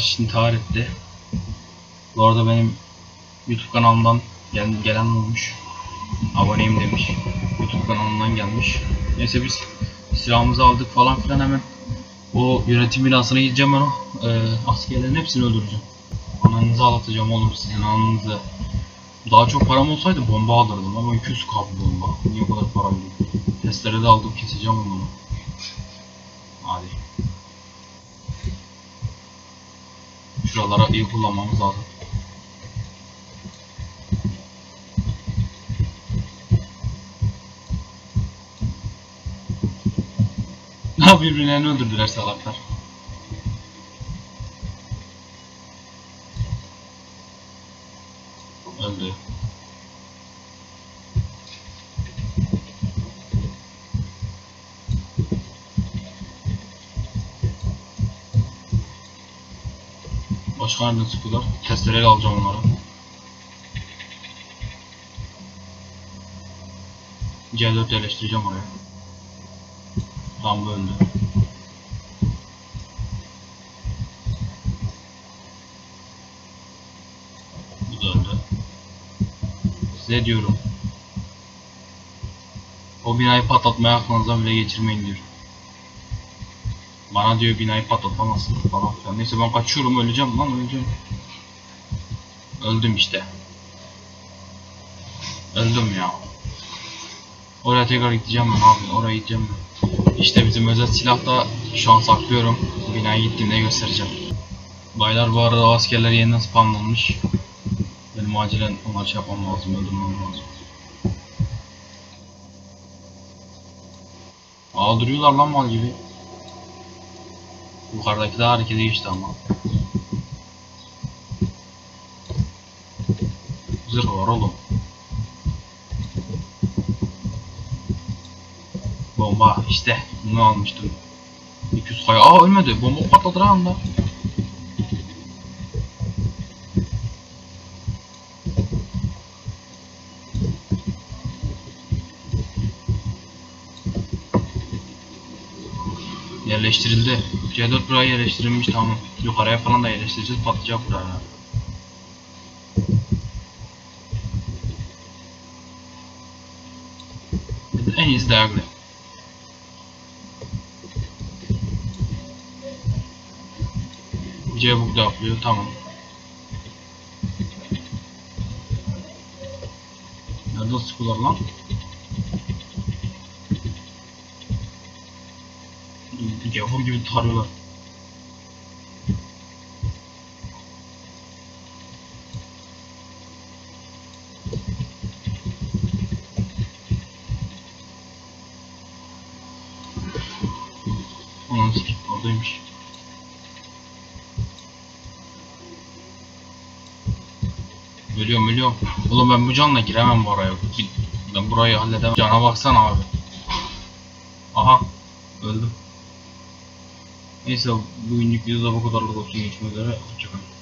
arkadaş intihar etti. Bu arada benim YouTube kanalımdan gel gelen olmuş. Aboneyim demiş. YouTube kanalımdan gelmiş. Neyse biz silahımızı aldık falan filan hemen. O yönetim binasına gideceğim ben o e, askerlerin hepsini öldüreceğim. Ananızı ağlatacağım oğlum sizin ananızı. Daha çok param olsaydı bomba alırdım ama 200 kap bomba. Niye o kadar param yok? Testere de aldım keseceğim onu. Hadi. Şuralara iyi kullanmamız lazım. Ha birbirlerini öldürdüler salaklar. Öldü. Başka nereden sıkıyorlar? Testereyle alacağım onları. C4 yerleştireceğim oraya. Tam bu öldü. Bu da öldü. Size diyorum. O binayı patlatmaya aklınıza bile geçirmeyin diyor. Bana diyor binayı patlatamazsın falan filan. Neyse ben kaçıyorum öleceğim lan öleceğim. Öldüm işte. Öldüm ya. Oraya tekrar gideceğim ben abi. Oraya gideceğim ben. İşte bizim özel silah da şu an saklıyorum. Binaya gittiğimde göstereceğim. Baylar bu arada askerler yeniden spamlanmış. Benim acilen onları şey yapmam lazım, öldürmem lazım. Aa duruyorlar lan mal gibi. Yukarıdaki de harekete geçti ama. Zırh var oğlum. Bomba işte bunu almıştım. 200 kaya. Aa ölmedi. Bomba patladı lan. Yerleştirildi. C4 buraya yerleştirilmiş tamam. Yukarıya falan da yerleştireceğiz. Patlayacak buraya. En iyisi diagonal. C burada yapıyor tamam. Nerede sıkıyorlar lan? Gavur gibi tarıyorlar. Sikip oradaymış. Ölüyorum ölüyorum. Oğlum ben bu canla giremem bu araya. Ben burayı halledemem. Cana baksana abi. Aha. Öldüm. Neyse bugünlük videoda bu kadarlık olsun. Görüşmek üzere. Hoşçakalın.